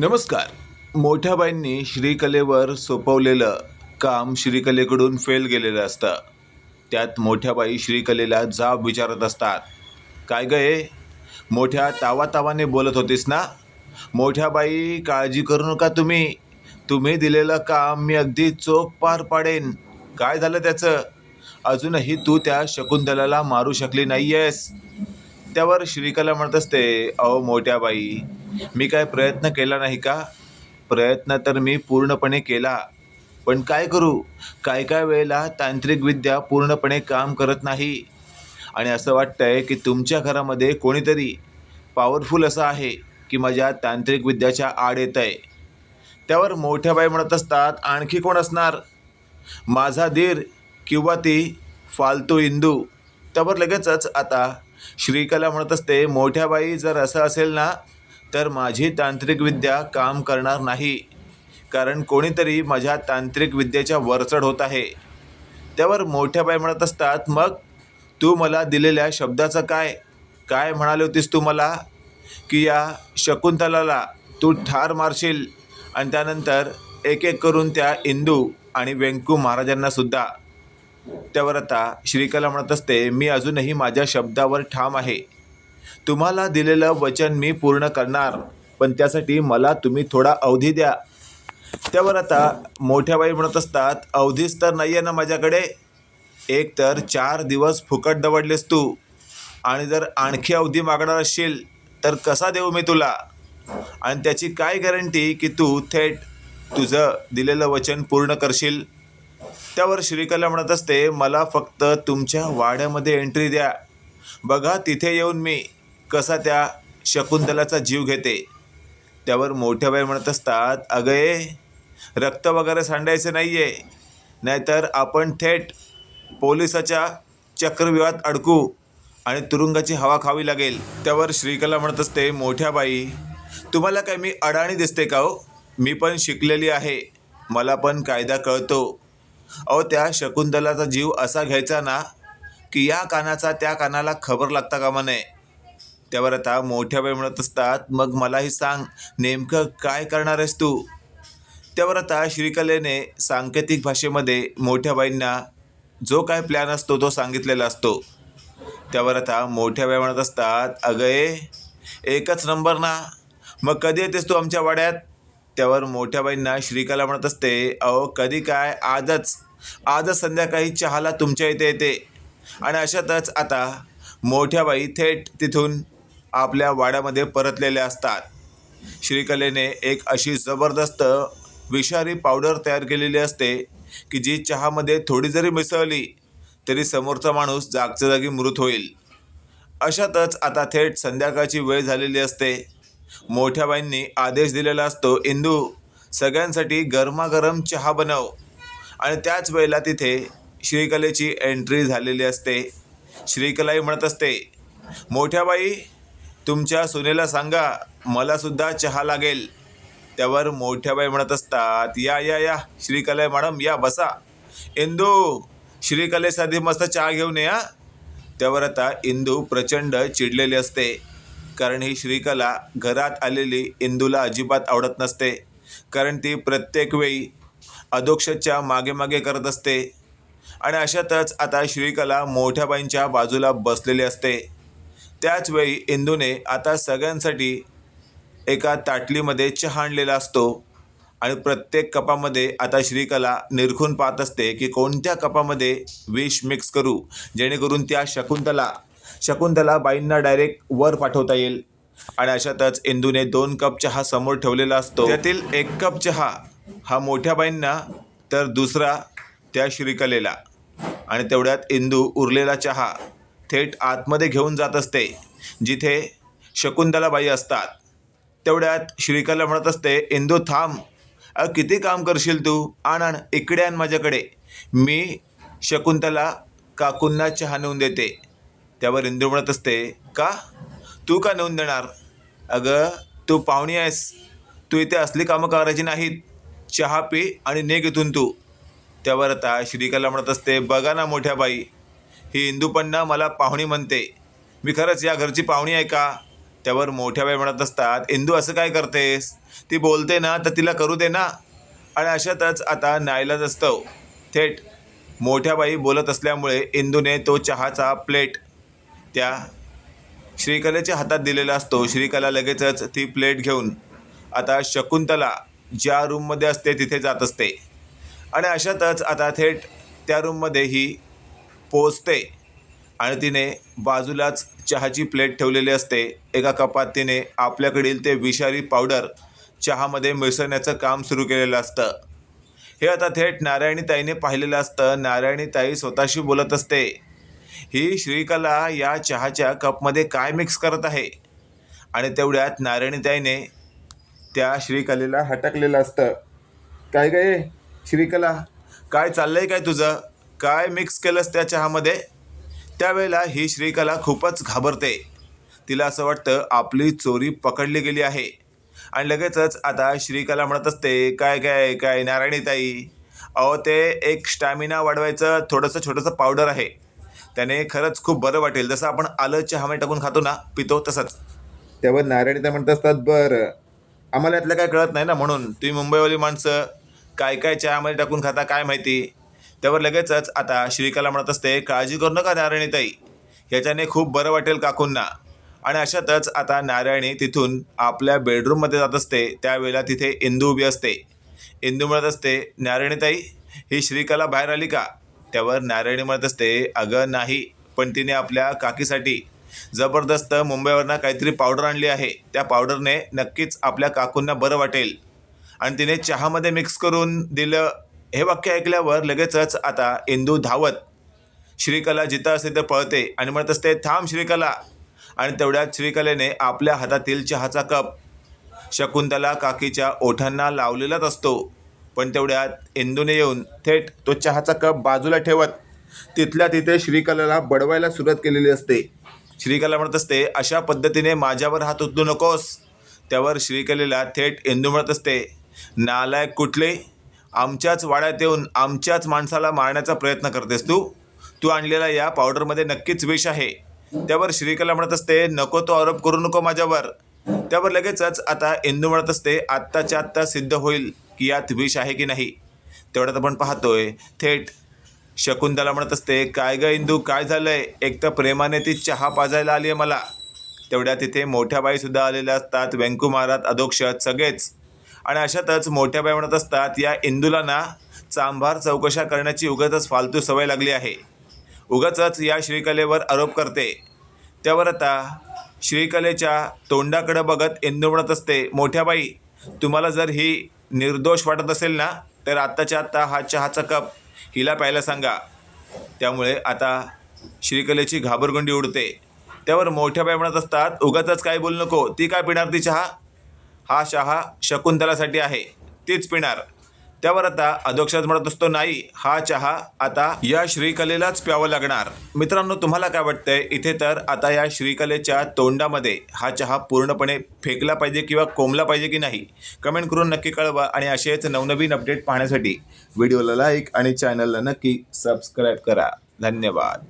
नमस्कार. मोठ्याबाईंनी श्रीकलेवर सोपवलेलं काम श्रीकलेकडून फेल गेलेलं असतं. त्यात मोठ्याबाई श्रीकलेला जाब विचारत असतात. काय गये मोठ्या तावातावाने बोलत होतीस ना? मोठ्याबाई काळजी करू नका तुम्ही. तुम्ही दिलेलं काम मी अगदी चोख पार पाडेन. काय झालं त्याचं? अजूनही तू त्या शकुंतलाला मारू शकली नाही आहेस त्यावर श्रीकला म्हणत असते अहो मोठ्या बाई मी काय प्रयत्न केला नाही का? प्रयत्न तर मी पूर्णपणे केला. पण काय करू? काय काय वेळेला तांत्रिक विद्या पूर्णपणे काम करत नाही. आणि असं वाटतंय की तुमच्या घरामध्ये कोणीतरी पॉवरफुल असं आहे की माझ्या तांत्रिक विद्याच्या आड येत आहे त्यावर मोठ्या बाई म्हणत असतात आणखी कोण असणार? माझा धीर किंवा ती फालतू इंदू. त्यावर लगेचच आता श्रीकला म्हणत असते मोठ्या बाई जर असं असेल ना तर माझी तांत्रिक विद्या काम करणार नाही. कारण कोणीतरी माझ्या तांत्रिक विद्येच्या वरचढ होत आहे. त्यावर मोठ्या बाई म्हणत असतात मग तू मला दिलेल्या शब्दाचं काय? काय म्हणाली होतीस तू मला? की या शकुंतलाला तू ठार मारशील आणि त्यानंतर एक एक करून त्या इंदू आणि व्यंकू महाराजांना सुद्धा. त्यावर आता श्रीकला म्हणत असते मी अजूनही माझ्या शब्दावर ठाम आहे. तुम्हाला दिलेलं वचन मी पूर्ण करणार पण त्यासाठी मला तुम्ही थोडा अवधी द्या. त्यावर आता मोठ्या बाई म्हणत असतात अवधीच तर नाही आहे ना माझ्याकडे. एक तर चार दिवस फुकट दवडलेस तू. आणि जर आणखी अवधी मागणार असशील तर कसा देऊ मी तुला? आणि त्याची काय गॅरंटी की तू थेट तुझं दिलेलं वचन पूर्ण करशील? त्यावर श्रीकला म्हणत असते मला फक्त तुमच्या वाड्यामध्ये एंट्री द्या. बघा तिथे येऊन मी कसा त्या शकुंतलाचा जीव घेते. त्यावर मोठ्या बाई म्हणत असतात अगये रक्त वगैरे सांडायचं नाही आहे नाहीतर आपण थेट पोलिसाच्या चक्रव्यूहात अडकू आणि तुरुंगाची हवा खावी लागेल. त्यावर श्रीकला म्हणत असते मोठ्या बाई तुम्हाला काय मी अडाणी दिसते का हो? मी पण शिकलेली आहे. मला पण कायदा कळतो. अहो त्या शकुंतलाचा जीव असा घ्यायचा ना की या कानाचा त्या कानाला खबर लागता कामा नये. त्यावर आता मोठ्या बाई म्हणत असतात मग मलाही सांग नेमकं काय करणार आहेस तू? त्यावर आता श्रीकलेने सांकेतिक भाषेमध्ये मोठ्या बाईंना जो काय प्लॅन असतो तो सांगितलेला असतो. त्यावर आता मोठ्या बाई म्हणत असतात अगये एकच नंबर ना मग कधी येतेस तू आमच्या वाड्यात? त्यावर मोठ्या बाईंना श्रीकला म्हणत असते अहो कधी काय? आजच आजच संध्याकाळी चहाला तुमच्या इथे येते. आणि अशातच आता मोठ्या बाई थेट तिथून आपल्या वाड्यामध्ये परतलेल्या असतात. श्रीकलेने एक अशी जबरदस्त विषारी पावडर तयार केलेली असते की जी चहामध्ये थोडी जरी मिसळली तरी समोरचा माणूस जागच्या जागी मृत होईल. अशातच आता थेट संध्याकाळची वेळ झालेली असते. मोठ्या बाईंनी आदेश दिलेला असतो इंदू सगळ्यांसाठी गरमागरम चहा बनव. आणि त्याच वेळेला तिथे श्रीकलेची एंट्री झालेली असते. श्रीकलाही म्हणत असते मोठ्या बाई तुमच्या सुनेला सांगा मलासुद्धा चहा लागेल. त्यावर मोठ्या बाई म्हणत असतात या या या श्रीकला मॅडम या बसा. इंदू श्रीकलेसाठी मस्त चहा घेऊन या त्यावर आता इंदू प्रचंड चिडलेली असते कारण ही श्रीकला घरात आलेली इंदूला अजिबात आवडत नसते कारण ती प्रत्येक वेळी अधोक्षच्या मागे मागे करत असते. आणि अशातच आता श्रीकला मोठ्याबाईंच्या बाजूला बसलेली असते. त्याचवेळी इंदूने आता सगळ्यांसाठी एका ताटलीमध्ये चहा आणलेला असतो. आणि प्रत्येक कपामध्ये आता श्रीकला निरखून पाहत असते की कोणत्या कपामध्ये विष मिक्स करू जेणेकरून त्या शकुंतला शकुंतला बाईंना डायरेक्ट वर पाठवता येईल. आणि अशातच इंदूने दोन कप चहा समोर ठेवलेला असतो. त्यातील एक कप चहा हा मोठ्या बाईंना तर दुसरा त्या श्रीकलेला. आणि तेवढ्यात इंदू उरलेला चहा थेट आतमध्ये घेऊन जात असते जिथे शकुंतलाबाई असतात. तेवढ्यात श्रीकला म्हणत असते इंदू थांब. अ किती काम करशील तू? आण आण इकडे आण माझ्याकडे. मी शकुंतला काकूंना चहा नेऊन देते. त्यावर इंदू म्हणत असते का? तू का नेऊन देणार? अगं तू पाहुणी आहेस. तू इथे असली कामं करायची नाहीत. चहा पी आणि ने इथून तू. त्यावर आता श्रीकला म्हणत असते बघा ना मोठ्या बाई ही इंदू मला पाहुणी म्हणते. मी खरंच या घरची पाहुणी आहे का? त्यावर मोठ्या बाई म्हणत असतात इंदू असं काय करतेस? ती बोलते ना तर तिला करू दे ना. आणि अशातच आता नाईलाज असतो. थेट मोठ्या बाई बोलत असल्यामुळे इंदूने तो चहाचा प्लेट त्या श्रीकलेच्या हातात दिलेला असतो. श्रीकला लगेचच ती प्लेट घेऊन आता शकुंतला ज्या रूममध्ये असते तिथे जात असते. आणि अशातच आता थेट त्या रूममध्ये ही पोचते आणि तिने बाजूलाच चहाची प्लेट ठेवलेली असते. एका कपात तिने आपल्याकडील ते विषारी पावडर चहामध्ये मिसळण्याचं काम सुरू केलेलं असतं. हे आता थेट नारायणीताईने पाहिलेलं असतं. नारायणीताई स्वतःशी बोलत असते. ही श्रीकला या चहाच्या कपमध्ये काय मिक्स करत आहे? आणि तेवढ्यात नारायणीताईने त्या श्रीकलेला हटकलेलं असतं. काय काय श्रीकला काय चाललंय काय तुझं? काय मिक्स केलंस त्या चहामध्ये त्यावेळेला ही श्रीकला खूपच घाबरते. तिला असं वाटतं आपली चोरी पकडली गेली आहे. आणि लगेचच आता श्रीकला म्हणत असते काय काय काय नारायणीताई अहो ते एक स्टॅमिना वाढवायचं थोडंसं छोटंसं पावडर आहे. त्याने खरंच खूप बरं वाटेल. जसं आपण आलं चहामध्ये टाकून खातो ना पितो तसंच. त्यावर नारायणीताई म्हणत असतात बरं. आम्हाला यातलं काय कळत नाही ना म्हणून. तुम्ही मुंबईवाली माणसं काय काय चहामध्ये टाकून खाता काय माहिती? त्यावर लगेचच आता श्रीकला म्हणत असते काळजी करू नका नारायणीताई ह्याच्याने खूप बरं वाटेल काकूंना. आणि अशातच आता नारायणी तिथून आपल्या बेडरूममध्ये जात असते. त्यावेळेला तिथे इंदू उभी असते. इंदू म्हणत असते नारायणीताई ही श्रीकला बाहेर आली का? त्यावर नारायणी म्हणत असते अगं नाही पण तिने आपल्या काकीसाठी जबरदस्त मुंबईवरनं काहीतरी पावडर आणली आहे. त्या पावडरने नक्कीच आपल्या काकूंना बरं वाटेल. आणि तिने चहामध्ये मिक्स करून दिलं. हे वाक्य ऐकल्यावर लगेचच आता इंदू धावत श्रीकला जिथं असते तर पळते आणि म्हणत असते थांब श्रीकला. आणि तेवढ्यात श्रीकलेने आपल्या हातातील चहाचा कप शकुंतला काकीच्या ओठांना लावलेलाच असतो. पण तेवढ्यात इंदूने येऊन थेट तो चहाचा कप बाजूला ठेवत तिथल्या तिथे श्रीकलाला बडवायला सुरुवात केलेली असते. श्रीकला म्हणत असते अशा पद्धतीने माझ्यावर हात उचलू नकोस. त्यावर श्रीकलेला थेट इंदू म्हणत असते नालायक कुठले? आमच्याच वाड्यात येऊन आमच्याच माणसाला मारण्याचा प्रयत्न करतेस तू? तू आणलेला या पावडरमध्ये नक्कीच विष आहे. त्यावर श्रीकला म्हणत असते नको तो आरोप करू नको माझ्यावर. त्यावर लगेचच आता इंदू म्हणत असते आत्ताच्या आत्ता सिद्ध होईल की यात विष आहे की नाही. तेवढ्यात आपण पाहतोय थेट शकुंतला म्हणत असते काय ग इंदू काय झालंय? एक तर प्रेमाने ती चहा पाजायला आली आहे मला. तेवढ्या तिथे मोठ्या बाईसुद्धा आलेल्या असतात व्यंकुमारात अधोक्षत सगळेच. आणि अशातच मोठ्या प्रमाणात असतात या इंदुलांना चांभार चौकशा करण्याची उगाचच फालतू सवय लागली आहे. उगाचच या श्रीकलेवर आरोप करते. त्यावर आता श्रीकलेच्या तोंडाकडं बघत इंदू म्हणत असते मोठ्या बाई तुम्हाला जर ही निर्दोष वाटत असेल ना तर आत्ताच्या आत्ता हा चहाचा कप हिला प्यायला सांगा. त्यामुळे आता श्रीकलेची घाबरगुंडी उडते. त्यावर मोठ्या बाई म्हणत असतात उगाचच काय बोलू नको ती काय पिणार ती चहा? हा चहा शकुंतलासाठी आहे. तीच पिणार. त्यावर आता अधोक्षात म्हणत असतो नाही हा चहा आता या श्रीकलेलाच प्यावं लागणार. मित्रांनो तुम्हाला काय वाटतंय? इथे तर आता या श्रीकलेच्या तोंडामध्ये हा चहा पूर्णपणे फेकला पाहिजे किंवा कोंबला पाहिजे की नाही? कमेंट करून नक्की कळवा आणि असेच नवनवीन अपडेट पाहण्यासाठी व्हिडिओला लाईक आणि चॅनलला नक्की सबस्क्राईब करा. धन्यवाद.